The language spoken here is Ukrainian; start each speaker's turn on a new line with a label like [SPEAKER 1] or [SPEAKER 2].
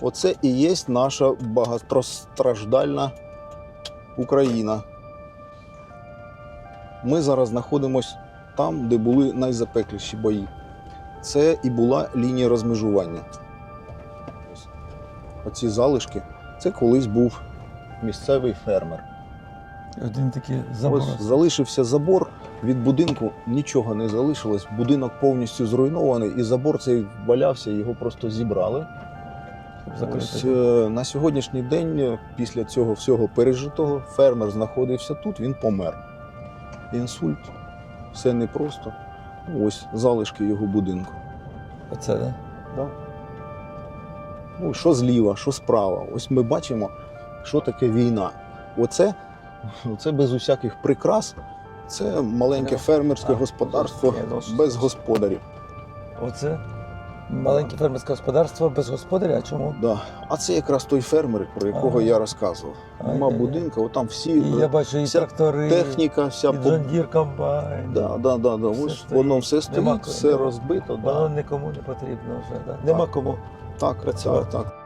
[SPEAKER 1] Оце і є наша багатостраждальна Україна. Ми зараз знаходимося там, де були найзапекліші бої. Це і була лінія розмежування. Оці залишки це колись був місцевий фермер.
[SPEAKER 2] Один такий забор.
[SPEAKER 1] Ось залишився забор. Від будинку нічого не залишилось. Будинок повністю зруйнований, і забор цей валявся, його просто зібрали. Ось, е, на сьогоднішній день, е, після цього всього пережитого, фермер знаходився тут, він помер. Інсульт, все непросто. Ось залишки його будинку.
[SPEAKER 2] Оце, да?
[SPEAKER 1] Да. Ну, що зліва, що справа. Ось ми бачимо, що таке війна. Оце, оце без усяких прикрас. Це маленьке фермерське господарство без господарів.
[SPEAKER 2] Оце маленьке фермерське господарство без господаря. А чому?
[SPEAKER 1] Да. А це якраз той фермер, про якого
[SPEAKER 2] Ага.
[SPEAKER 1] я розказував. Нема
[SPEAKER 2] Ай-яй-яй.
[SPEAKER 1] будинка, отам всі
[SPEAKER 2] І я бачу і
[SPEAKER 1] вся
[SPEAKER 2] трактори,
[SPEAKER 1] техніка, вся
[SPEAKER 2] і
[SPEAKER 1] по-
[SPEAKER 2] Джондір комбайн.
[SPEAKER 1] Да, да, да, да.
[SPEAKER 2] Все
[SPEAKER 1] Ось
[SPEAKER 2] стоїть.
[SPEAKER 1] воно все стоїть,
[SPEAKER 2] Нема
[SPEAKER 1] все розбито.
[SPEAKER 2] Воно
[SPEAKER 1] Да.
[SPEAKER 2] нікому не потрібно вже. Да? Нема кому.
[SPEAKER 1] Так,
[SPEAKER 2] працювати.
[SPEAKER 1] так, так.